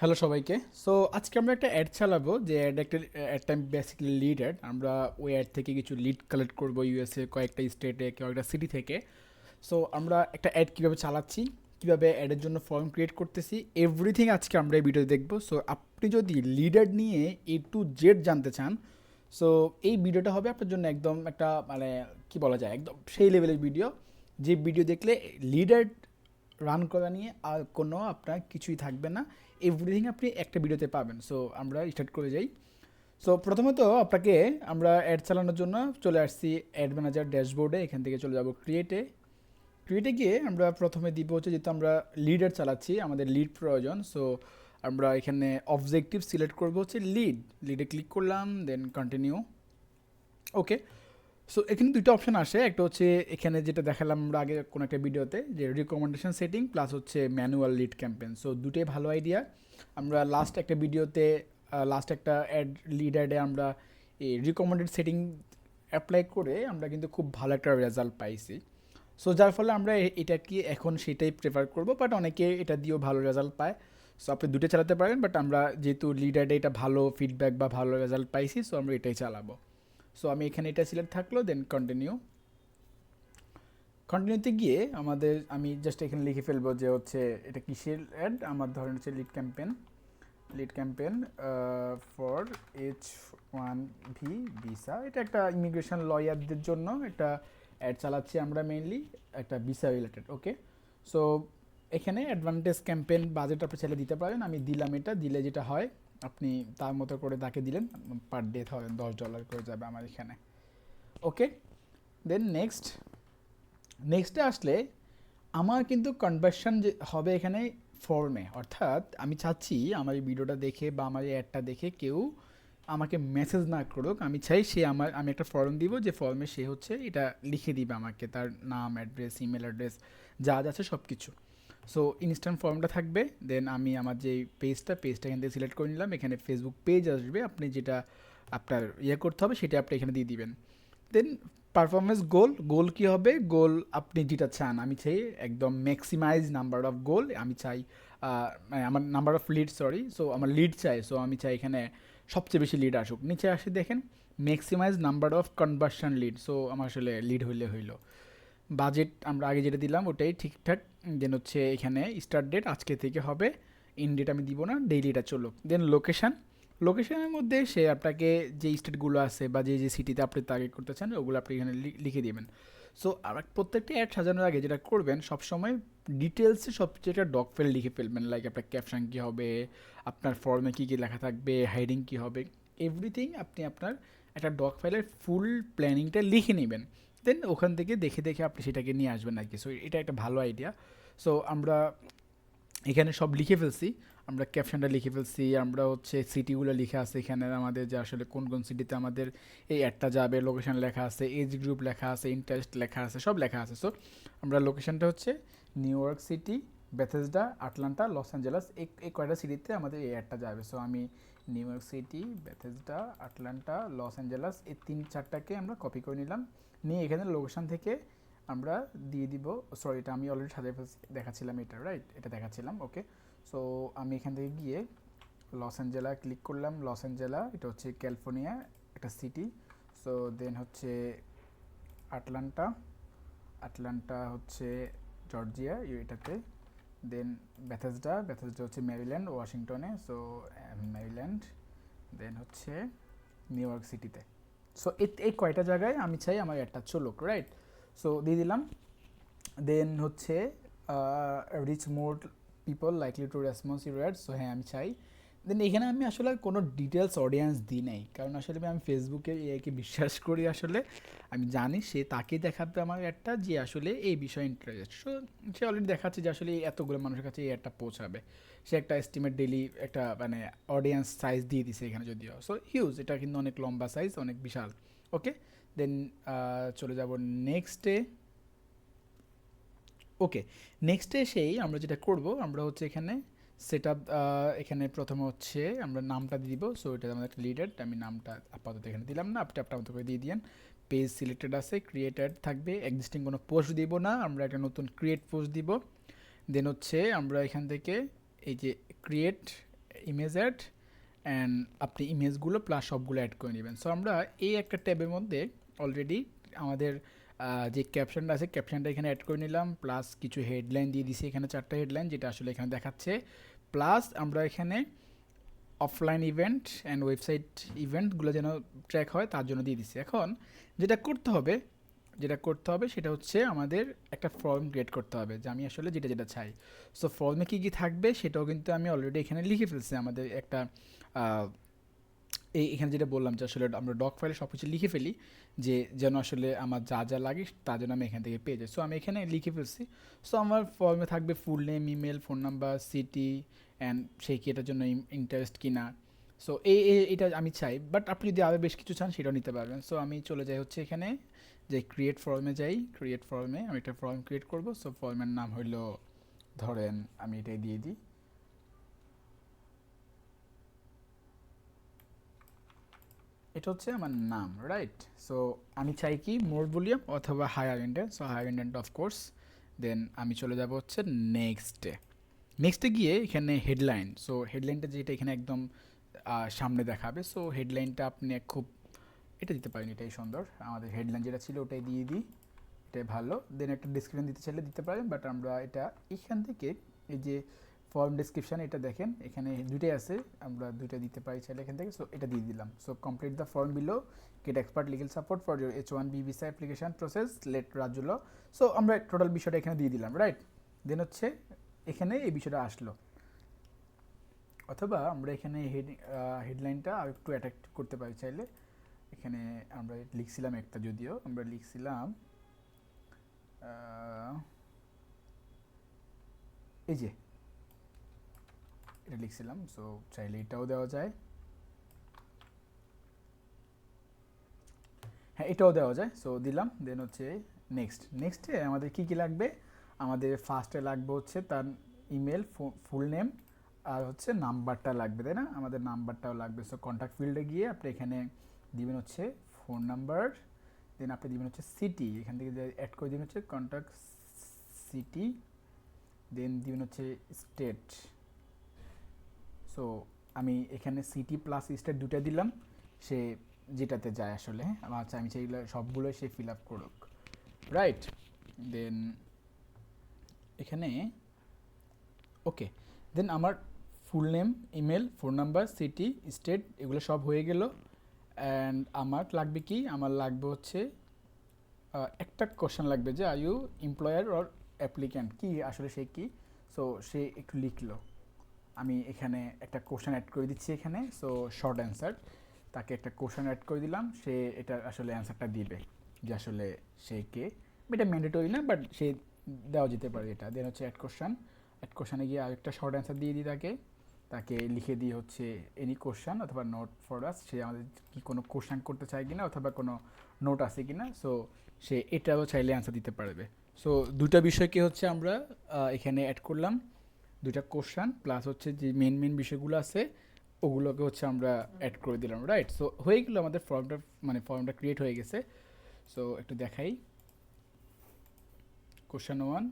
Hello সবাইকে। So আজকে আমরা একটা অ্যাড চালাবো, যে অ্যাড একটা অ্যাডটা বেসিক্যালি লিড অ্যাড আমরা ওই অ্যাড থেকে কিছু লিড কালেক্ট করব ইউএসএ কয়েকটা স্টেটে কয়েকটা সিটি থেকে। সো আমরা একটা অ্যাড কীভাবে চালাচ্ছি, কীভাবে অ্যাডের জন্য ফর্ম ক্রিয়েট করতেছি এভরিথিং আজকে আমরা এই ভিডিও দেখব। সো আপনি যদি লিড অ্যাড নিয়ে এ টু জেড জানতে চান সো এই ভিডিওটা হবে আপনার জন্য একদম একটা মানে কি বলা যায়, একদম সেই লেভেলের ভিডিও যে ভিডিও দেখলে লিডার রান করা নিয়ে আর কোনো আপনার কিছুই থাকবে না। এভরিথিং আপনি একটা ভিডিওতে পাবেন। সো আমরা স্টার্ট করে যাই। সো প্রথমত আপনাকে আমরা অ্যাড চালানোর জন্য চলে আসছি অ্যাড ম্যানেজার ড্যাশবোর্ডে এখান থেকে চলে যাব ক্রিয়েটে ক্রিয়েটে গিয়ে আমরা প্রথমে দিব হচ্ছে যেহেতু আমরা লিডার চালাচ্ছি, আমাদের লিড প্রয়োজন। সো আমরা এখানে অবজেক্টিভ সিলেক্ট করব হচ্ছে লিড লিডে ক্লিক করলাম দেন কন্টিনিউ ওকে সো এখানে দুটো অপশন আসে। একটা হচ্ছে এখানে যেটা দেখালাম আমরা আগে কোনো একটা ভিডিওতে যে রিকমেন্ডেশন সেটিং প্লাস হচ্ছে ম্যানুয়াল লিড ক্যাম্পেন সো দুটোই ভালো আইডিয়া আমরা লাস্ট একটা ভিডিওতে লাস্ট একটা অ্যাড লিড অ্যাডে আমরা এই রিকমেন্ডেড সেটিং অ্যাপ্লাই করে আমরা কিন্তু খুব ভালো একটা রেজাল্ট পাইছি। সো যার ফলে আমরা এটা কি এখন সেটাই প্রেফার করব বাট অনেকে এটা দিয়েও ভালো রেজাল্ট পায়। সো আপনি দুটো চালাতে পারেন বাট আমরা যেহেতু লিড অ্যাডে এটা ভালো ফিডব্যাক বা ভালো রেজাল্ট পাইছি সো আমরা এটাই চালাবো। সো আমি এখানে এটা সিলেক্ট থাকল দেন কন্টিনিউ কন্টিনিউতে গিয়ে আমাদের, আমি জাস্ট এখানে লিখে ফেলব যে হচ্ছে এটা কিসের অ্যাড আমার ধরেন হচ্ছে lead campaign lead campaign for H one B visa এটা একটা ইমিগ্রেশন লয়ারদের জন্য একটা অ্যাড চালাচ্ছি আমরা মেইনলি একটা ভিসা রিলেটেড ওকে সো এখানে অ্যাডভান্টেজ ক্যাম্পেন বাজেট আপনি চাইলে দিতে পারেন। আমি দিলাম এটা, দিলে যেটা হয় আপনি তার মতো করে তাকে দিলেন পার ডে ধরেন দশ ডলার করে যাবে আমার এখানে। ওকে দেন নেক্সট নেক্সটে আসলে আমার কিন্তু কনভার্সন যে হবে এখানে ফর্মে অর্থাৎ আমি চাচ্ছি আমার এই ভিডিওটা দেখে বা আমার এই অ্যাডটা দেখে কেউ আমাকে মেসেজ না করুক। আমি চাই সে আমার, আমি একটা ফর্ম দিব, যে ফর্মে সে হচ্ছে এটা লিখে দিবে আমাকে, তার নাম অ্যাড্রেস ইমেল অ্যাড্রেস যা যা আছে সব কিছু সো ইনস্ট্যান্ট ফর্মটা থাকবে দেন আমি আমার যে পেজটা পেজটা এখান থেকে সিলেক্ট করে নিলাম, এখানে ফেসবুক পেজ আসবে, আপনি যেটা আপনার ইয়ে করতে হবে সেটা আপনি এখানে দিয়ে দিবেন। দেন পারফরমেন্স গোল গোল কি হবে? গোল আপনি যেটা চান, আমি চাই একদম ম্যাক্সিমাইজ নাম্বার অফ গোল আমি চাই মানে আমার number of lead sorry so আমার লিড চাই সো আমি চাই এখানে সবচেয়ে বেশি লিড আসুক। নিচে আসে দেখেন maximize number of conversion lead so আমার আসলে লিড হইলে হইল। বাজেট আমরা আগে যেটা দিলাম, ওটাই ঠিকঠাক, দেন হচ্ছে এখানে স্টার্ট ডেট আজকে থেকে হবে ইন ডেট আমি দিব না ডেইলি এটা চলুক। দেন লোকেশান লোকেশনের মধ্যে সে আপনাকে যে স্টেটগুলো আছে বা যে যে সিটিতে আপনি টার্গেট করতে চান, ওগুলো আপনি এখানে লিখে দেবেন। সো আর প্রত্যেকটা অ্যাড সাজানোর আগে যেটা করবেন, সবসময় ডিটেলসে সবচেয়ে একটা ডক ফেল লিখে ফেলবেন লাইক আপনার ক্যাপশন কী হবে, আপনার ফর্মে কী কী লেখা থাকবে হাইডিং কী হবে এভরিথিং আপনি আপনার একটা ডক ফাইলের ফুল প্ল্যানিংটা লিখে নেবেন। দেন ওখান থেকে দেখে দেখে আপনি সেটাকে নিয়ে আসবেন আর কি। সো এটা একটা ভালো আইডিয়া সো আমরা এখানে সব লিখে ফেলছি। আমরা ক্যাপশনটা লিখে ফেলছি। আমরা হচ্ছে সিটিগুলো লিখে আছে। এখানে আমাদের যে আসলে কোন কোন সিটিতে আমাদের এই অ্যাডটা যাবে লোকেশন লেখা আছে এজ গ্রুপ লেখা আছে ইন্টারেস্ট লেখা আছে, সব লেখা আছে। সো আমরা লোকেশনটা হচ্ছে New York City Bethesda Atlanta Los Angeles এই কয়টা সিটিতে আমাদের এই অ্যাডটা যাবে। সো আমি New York City Bethesda Atlanta Los Angeles এই তিন, চারটাকে আমরা কপি করে নিলাম। নিয়ে এখানে লোকেশান থেকে আমরা দিয়ে দিব সরি এটা আমি অলরেডি সাজাই দেখাচ্ছিলাম এটা রাইট এটা দেখাচ্ছিলাম ওকে সো আমি এখান থেকে গিয়ে লস অ্যাঞ্জেলা ক্লিক করলাম লস অ্যাঞ্জেলা এটা হচ্ছে ক্যালিফোর্নিয়া একটা সিটি সো দেন হচ্ছে আটলান্টা আটলান্টা হচ্ছে জর্জিয়া এটাতে। দেন ব্যাথেসডা ব্যাথেসডা হচ্ছে ম্যারিল্যান্ড ওয়াশিংটনে সো ম্যারিল্যান্ড দেন হচ্ছে নিউ ইয়র্ক সিটিতে সো এই কয়টা জায়গায় আমি চাই আমার একটা চলুক রাইট সো দিয়ে দিলাম। দেন হচ্ছে reach more people likely to response your ad so হ্যাঁ আমি চাই। দেন এখানে আমি আসলে কোনো ডিটেলস অডিয়েন্স দিই নাই। কারণ আসলে আমি ফেসবুকে একে বিশ্বাস করি আসলে। আমি জানি সে তাকে দেখাবে আমার একটা যে আসলে এই বিষয়ে ইন্টারেস্ট সো সে অলরেডি দেখাচ্ছে যে আসলে এতগুলো মানুষের কাছে এই একটা পৌঁছাবে। সে একটা এস্টিমেট ডেলি একটা মানে অডিয়েন্স সাইজ দিয়ে দিছে এখানে যদিও। সো হিউজ এটা কিন্তু অনেক লম্বা সাইজ অনেক বিশাল। ওকে দেন চলে যাব নেক্সটে ওকে নেক্সটে সেই আমরা যেটা করব, আমরা হচ্ছে এখানে সেট আপ এখানে প্রথমে হচ্ছে আমরা নামটা দিব। সো এটা আমাদের একটা লিডার আমি নামটা আপাতত এখানে দিলাম না। আপনি আপনার করে দিয়ে দিয়েন। পেজ সিলেক্টেড আছে ক্রিয়েটেড থাকবে। এক্সিস্টিং কোনো পোস্ট দিব না, আমরা একটা নতুন ক্রিয়েট পোস্ট দিব। দেন হচ্ছে আমরা এখান থেকে এই যে ক্রিয়েট ইমেজ অ্যাড অ্যান্ড আপনি ইমেজগুলো প্লাস সবগুলো অ্যাড করে নেবেন। সো আমরা এই একটা ট্যাবের মধ্যে অলরেডি আমাদের যে ক্যাপশনটা আছে ক্যাপশনটা এখানে অ্যাড করে নিলাম প্লাস কিছু হেডলাইন দিয়ে দিছি এখানে চারটা হেডলাইন যেটা আসলে এখানে দেখাচ্ছে। প্লাস আমরা এখানে অফলাইন ইভেন্ট অ্যান্ড ওয়েবসাইট ইভেন্টগুলো যেন ট্র্যাক হয়, তার জন্য দিয়ে দিচ্ছি এখন যেটা করতে হবে, যেটা করতে হবে সেটা হচ্ছে আমাদের একটা ফর্ম ক্রিয়েট করতে হবে, যে আমি আসলে যেটা যেটা চাই। সো ফর্মে কী কী থাকবে সেটাও কিন্তু আমি অলরেডি এখানে লিখে ফেলছি, আমাদের একটা এই এখানে যেটা বললাম যে আসলে আমরা ডক ফাইলে সব কিছু লিখে ফেলি, যে যেন আসলে আমার যা যা লাগে তা যেন আমি এখান থেকে পেয়ে যাই। সো আমি এখানে লিখে ফেলছি। সো আমার ফর্মে থাকবে full name email phone number city and সেই কি এটার জন্য ইন্টারেস্ট কিনা। সো এই এটা আমি চাই। বাট আপনি যদি আরও বেশ কিছু চান, সেটাও নিতে পারবেন। সো আমি চলে যাই হচ্ছে এখানে, যে ক্রিয়েট ফর্মে যাই। ক্রিয়েট ফর্মে আমি একটা ফর্ম ক্রিয়েট করব। সো ফর্মের নাম হইল, ধরেন আমি এটাই দিয়ে দিই। এটা হচ্ছে আমার নাম রাইট সো আমি চাই কি? মোর ভলিউম অথবা higher intent so higher intent of course then আমি চলে যাব হচ্ছে নেক্সটে নেক্সটে গিয়ে এখানে হেডলাইন সো হেডলাইনটা যেটা এখানে একদম সামনে দেখাবে সো হেডলাইনটা আপনি খুব, এটা দিতে পারেন, এটাই সুন্দর। আমাদের হেডলাইন যেটা ছিল ওটাই দিয়ে দিই, এটাই ভালো। দেন একটা ডিসক্রিপশন দিতে চাইলে দিতে পারেন বাট আমরা এটা এখান থেকে এই যে ফর্ম ডিসক্রিপশন এটা দেখেন, এখানে দুইটাই আছে, আমরা দুইটা দিতে পারি চাইলে এখান থেকে সো এটা দিয়ে দিলাম। So complete the form below get expert legal support for your H one B visa application process let রাজুলো so আমরা টোটাল বিষয়টা এখানে দিয়ে দিলাম রাইট দেন হচ্ছে, এখানে এই বিষয়টা আসলো। অথবা আমরা এখানে হেড হেডলাইনটা আর একটু অ্যাটাক করতে পারি চাইলে। এখানে আমরা লিখছিলাম একটা যদিও, আমরা লিখছিলাম এই যে লিখছিলাম সো চাইলে এটাও দেওয়া যায়। হ্যাঁ এটাও দেওয়া যায় সো দিলাম দেন হচ্ছে নেক্সট নেক্সটে আমাদের কি কি লাগবে? আমাদের ফার্স্টে লাগবে হচ্ছে তার ইমেল ফুল নেম আর হচ্ছে নাম্বারটা লাগবে, তাই না? আমাদের নাম্বারটাও লাগবে। সো কন্ট্যাক্ট ফিল্ডে গিয়ে আপনি এখানে দিবেন হচ্ছে ফোন নাম্বার দেন আপনি দিবেন হচ্ছে সিটি এখান থেকে অ্যাড করে দিবেন হচ্ছে কন্ট্যাক্ট সিটি দেন দিবেন হচ্ছে স্টেট সো আমি এখানে সিটি প্লাস স্টেট দুটা দিলাম। সে যেটাতে যায় আসলে। আচ্ছা আমি সেইগুলো সবগুলো সে ফিল আপ করুক। রাইট দেন এখানে ওকে দেন আমার full name email phone number city state এগুলো সব হয়ে গেল। অ্যান্ড আমার লাগবে কি? আমার লাগবে হচ্ছে একটা কোশ্চেন লাগবে যে are you employer or applicant কি আসলে সে কি? সো সে একটু লিখলো। আমি এখানে একটা কোশ্চেন অ্যাড করে দিচ্ছি এখানে সো শর্ট অ্যান্সার তাকে একটা কোশ্চেন অ্যাড করে দিলাম, সে এটা আসলে অ্যান্সারটা দিবে, যে আসলে সে কে। এটা ম্যান্ডেটরি না বাট সে দেওয়া যেতে পারে এটা। দেন হচ্ছে অ্যাড কোশ্চেন অ্যাড কোশ্চেনে গিয়ে আরেকটা শর্ট অ্যান্সার দিয়ে দিই তাকে। তাকে লিখে দিয়ে হচ্ছে এনি কোশ্চেন অথবা নোট ফর আস সে আমাদের কি কোনো কোশ্চেন করতে চায় কিনা অথবা কোনো নোট আছে কিনা সো সে এটাও চাইলে অ্যান্সার দিতে পারবে। সো দুটা বিষয়কে হচ্ছে আমরা এখানে অ্যাড করলাম। দুইটা কোশ্চেন প্লাস হচ্ছে যে মেন মেন বিষয়গুলো আছে, ওগুলোকে হচ্ছে আমরা অ্যাড করে দিলাম রাইট সো হয়ে গেলো আমাদের ফর্মটা মানে ফর্মটা ক্রিয়েট হয়ে গেছে। সো একটু দেখাই। কোশ্চেন ওয়ান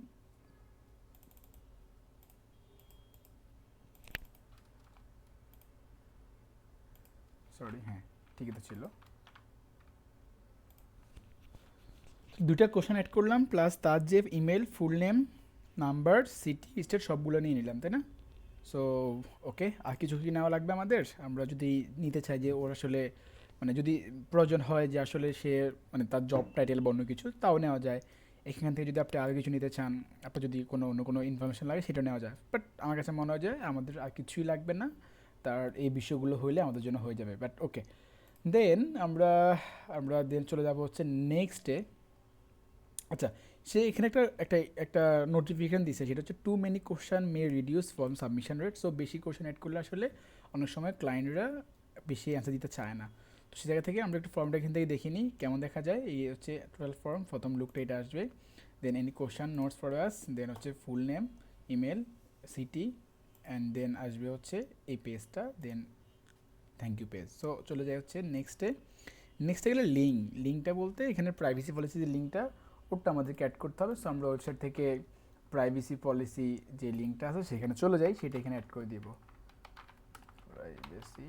সরি হ্যাঁ ঠিকই তো ছিল। দুটা কোশ্চেন অ্যাড করলাম প্লাস তার যে email full name number city state সবগুলো নিয়ে নিলাম, তাই না? সো ওকে আর কিছু কি নেওয়া লাগবে আমাদের? আমরা যদি নিতে চাই যে ওর আসলে মানে যদি প্রয়োজন হয় যে আসলে সে মানে তার জব টাইটেল বা অন্য কিছু, তাও নেওয়া যায়। এখান থেকে যদি আপনি আরও কিছু নিতে চান, আপনার যদি কোনো, অন্য কোনো ইনফরমেশন লাগে, সেটা নেওয়া যায়। বাট আমার কাছে মনে হয় যে আমাদের আর কিছুই লাগবে না। তার, এই বিষয়গুলো হইলে আমাদের জন্য হয়ে যাবে। বাট ওকে দেন আমরা আমরা দেন চলে যাব হচ্ছে নেক্সটে আচ্ছা সে এখানে একটা একটা একটা নোটিফিকেশন দিছে, সেটা হচ্ছে too many question may reduce form submission rate so বেশি কোশ্চেন অ্যাড করলে আসলে অনেক সময় ক্লায়েন্টরা বেশি অ্যান্সার দিতে চায় না। তো সে জায়গা থেকে আমরা একটু ফর্মটা এখান থেকে দেখে নিই, কেমন দেখা যায়। এই হচ্ছে টোটাল ফর্ম প্রথম লুকটা এটা আসবে। Then any question notes for us then হচ্ছে full name email city and then আসবে হচ্ছে এই পেজটা then thank you page so চলে যায় হচ্ছে নেক্সটে নেক্সটে গেলে লিঙ্ক লিঙ্কটা বলতে এখানে প্রাইভেসি পলিসি যে লিঙ্কটা ওটা আমাদেরকে অ্যাড করতে হবে। সো আমরা ওয়েবসাইট থেকে প্রাইভেসি পলিসি যে লিঙ্কটা আছে, সেখানে চলে যাই, সেটা এখানে অ্যাড করে দিব। প্রাইভেসি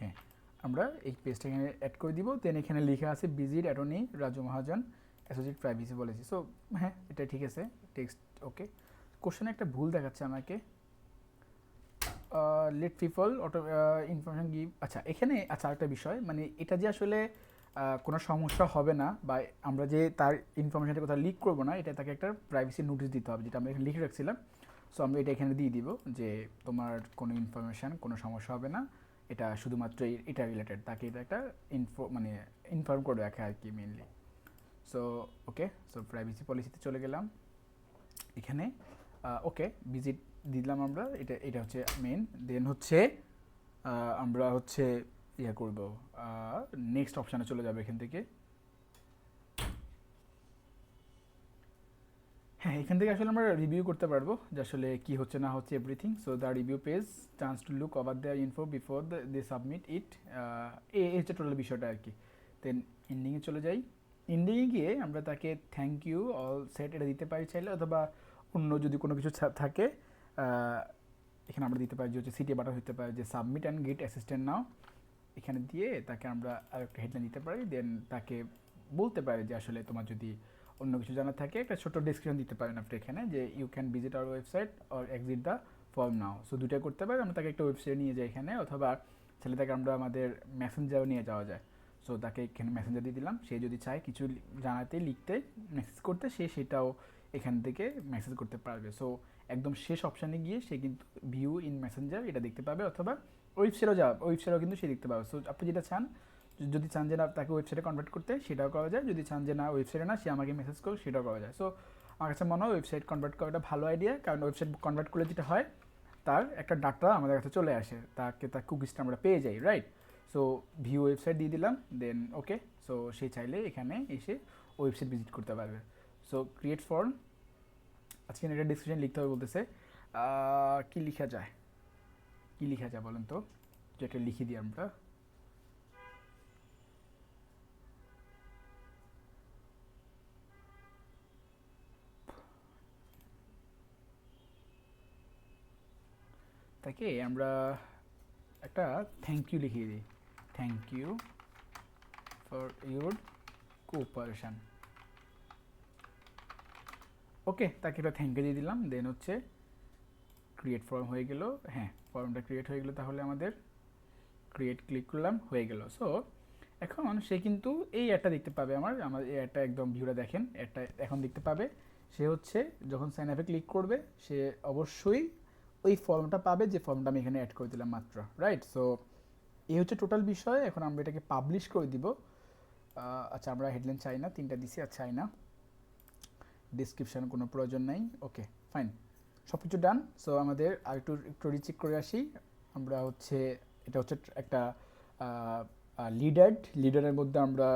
হ্যাঁ আমরা এই পেজটা এখানে অ্যাড করে দিব। দেন এখানে লেখা আছে visit attorney Raju Mahajan associate privacy policy so হ্যাঁ এটা ঠিক আছে টেক্সট ওকে কোশ্চেনে একটা ভুল দেখাচ্ছে আমাকে। Let people auto information give আচ্ছা এখানে আচ্ছা একটা বিষয় মানে এটা যে আসলে কোনো সমস্যা হবে না বা আমরা যে তার ইনফরমেশনটা কোথাও লিক করব না, এটা তাকে একটা প্রাইভেসি নোটিশ দিতে হবে, যেটা আমরা এখানে লিখে রাখছিলাম। সো আমরা এটা এখানে দিয়ে দিব যে, তোমার কোনো ইনফরমেশান কোনো সমস্যা হবে না। এটা শুধুমাত্র এটা রিলেটেড তাকে এটা একটা ইনফো মানে ইনফর্ম করে রাখে আর কি mainly so okay so privacy পলিসিতে চলে গেলাম। এখানে ওকে ভিজিট দিলাম আমরা, এটা এটা হচ্ছে মেন দেন হচ্ছে আমরা হচ্ছে ইয়ে করব নেক্সট অপশানে চলে যাবে এখান থেকে। হ্যাঁ এখান থেকে আসলে আমরা রিভিউ করতে পারব যে আসলে কি হচ্ছে না হচ্ছে everything so the review page chance to look over the info before they submit it এই হচ্ছে টোটাল বিষয়টা আর কি। দেন এন্ডিংয়ে চলে যাই। এন্ডিংয়ে গিয়ে আমরা তাকে থ্যাংক ইউ অল সেট এটা দিতে পারি চাইলে, অথবা অন্য যদি কোনো কিছু থাকে এখানে আমরা দিতে পারি যে হচ্ছে সিটি বাটন হতে পারে যে submit and get assistant now. এখানে দিয়ে তাকে আমরা আরেকটা হেডলাইন দিতে পারি দেন তাকে বলতে পারি যে আসলে তোমার যদি অন্য কিছু জানার থাকে, একটা ছোট ডিসক্রিপশন দিতে পারেন আপনি এখানে যে you can visit our website or exit the form now so দুটাই করতে পারি আমরা তাকে একটা ওয়েবসাইট নিয়ে যাই এখানে, অথবা ছেলে তাকে আমরা আমাদের মেসেঞ্জারও নিয়ে যাওয়া যায়। সো তাকে এখানে মেসেঞ্জার দিয়ে দিলাম, সে যদি চায় কিছু জানাতে, লিখতে মেসেজ করতে, সে সেটাও এখান থেকে মেসেজ করতে পারবে। সো একদম শেষ অপশানে গিয়ে সে কিন্তু ভিউ ইন মেসেঞ্জার এটা দেখতে পাবে অথবা ওয়েবসাইটও যা ওয়েবসাইটও কিন্তু সে দেখতে পাবে। সো আপনি যেটা চান যদি চান যে না, তাকে ওয়েবসাইটে কনভার্ট করতে, সেটাও করা যায়। যদি চান যে না ওয়েবসাইটে না, সে আমাকে মেসেজ করুক, সেটাও করা যায়। সো আমার কাছে মনে হয় ওয়েবসাইট কনভার্ট করাটা ভালো আইডিয়া কারণ ওয়েবসাইট কনভার্ট করলে যেটা হয়, তার একটা ডাটা আমাদের কাছে চলে আসে। তাকে, তার কুকিজটা আমরা পেয়ে যাই রাইট সো ভিউ ওয়েবসাইট দিয়ে দিলাম দেন ওকে সো সে চাইলে এখানে এসে ওয়েবসাইট ভিজিট করতে পারবে। সো ক্রিয়েট ফর্ম আজকে এটা ডিসক্রিপশন লিখতে হবে বলতেছে কি লিখা যায়? কি লিখা যায় বলেন তো? যেটা লিখে দিই আমরা। তাকে আমরা একটা থ্যাংক ইউ লিখিয়ে দিই। Thank you for your cooperation okay, তাকে একটা থ্যাংক ইউ দিয়ে দিলাম। দেন হচ্ছে ক্রিয়েট ফর্ম হয়ে গেল। হ্যাঁ ফর্মটা ক্রিয়েট হয়ে গেল তাহলে আমাদের ক্রিয়েট ক্লিক করলাম, হয়ে গেল। সো এখন সে কিন্তু এই অ্যাডটা দেখতে পাবে আমার। আমার এই অ্যাডটা একদম ভিউটা দেখেন অ্যাডটা এখন দেখতে পাবে। সে হচ্ছে যখন সাইন আপে ক্লিক করবে, সে অবশ্যই ওই ফর্মটা পাবে যে ফর্মটা আমি এখানে অ্যাড করে দিলাম মাত্র রাইট সো এই হচ্ছে টোটাল বিষয়। এখন আমরা এটাকে পাবলিশ করে দিব। আচ্ছা আমরা হেডলাইন চাই না, তিনটা দিছি, আর চাই না। ডিসক্রিপশন কোনো প্রয়োজন নাই। ওকে ফাইন সব কিছু ডান সো আমাদের আর একটু একটু রিচেক করে আসি। আমরা হচ্ছে, এটা হচ্ছে একটা লিডার লিডারের মধ্যে আমরা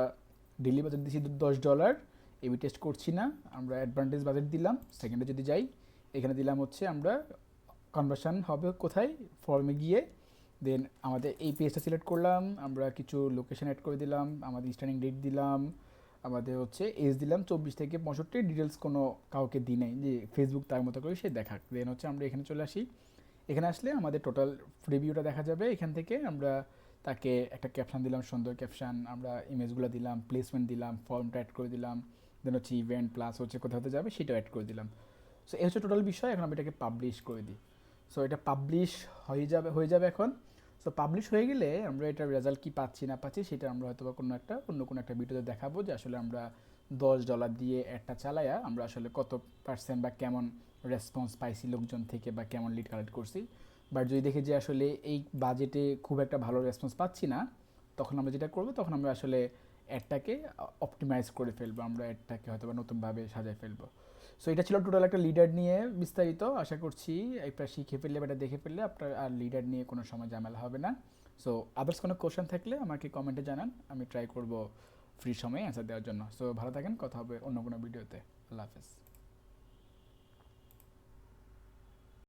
ডেলি বাজেট দিচ্ছি দশ ডলার এবি টেস্ট করছি না। আমরা অ্যাডভান্টেজ বাজেট দিলাম। সেকেন্ডে যদি যাই, এখানে দিলাম হচ্ছে আমরা কনভার্সান হবে কোথায়? ফর্মে গিয়ে। দেন আমাদের এই পেজটা সিলেক্ট করলাম। আমরা কিছু লোকেশন অ্যাড করে দিলাম। আমাদের স্টার্টিং ডেট দিলাম। আমাদের হচ্ছে এজ দিলাম চব্বিশ থেকে পঁয়ষট্টি ডিটেলস কোনো কাউকে দিই নাই, যে ফেসবুক তার মতো করে সে দেখাক। দেন হচ্ছে আমরা এখানে চলে আসি। এখানে আসলে আমাদের টোটাল রিভিউটা দেখা যাবে। এখান থেকে আমরা তাকে একটা ক্যাপশন দিলাম, সুন্দর ক্যাপশন আমরা ইমেজগুলো দিলাম প্লেসমেন্ট দিলাম ফর্মটা অ্যাড করে দিলাম। দেন হচ্ছে ইভেন্ট প্লাস হচ্ছে কোথাও যাবে সেটাও অ্যাড করে দিলাম। সো এই হচ্ছে টোটাল বিষয়, এখন আমি এটাকে পাবলিশ করে দিই। সো এটা পাবলিশ হয়ে যাবে হয়ে যাবে এখন। সো পাবলিশ হয়ে গেলে আমরা এটার রেজাল্ট কি পাচ্ছি, না পাচ্ছি, সেটা আমরা হয়তো বা কোনো একটা, অন্য কোনো একটা ভিডিওতে দেখাবো যে আসলে আমরা দশ ডলার দিয়ে একটা চালায়া আমরা আসলে কত পার্সেন্ট বা কেমন রেসপন্স পাইছি লোকজন থেকে বা কেমন লিড কালেক্ট করছি। বাট যদি দেখি যে আসলে এই বাজেটে খুব একটা ভালো রেসপন্স পাচ্ছি না, তখন আমরা যেটা করব, তখন আমরা আসলে অ্যাডটাকে অপটিমাইজ করে ফেলব, আমরা অ্যাডটাকে হয়তো বা নতুনভাবে সাজায় ফেলব। সো এটা ছিল টোটাল একটা লিডার নিয়ে বিস্তারিত। আশা করছি একটা শিখে ফেললে বা এটা দেখে ফেললে আপনার আর লিডার নিয়ে কোনো সময় ঝামেলা হবে না। সো আদার্স কোনো কোশ্চেন থাকলে আমাকে কমেন্টে জানান। আমি ট্রাই করব ফ্রি সময়ে অ্যান্সার দেওয়ার জন্য। সো ভালো থাকেন। কথা হবে অন্য কোনো ভিডিওতে আল্লাহ হাফেজ।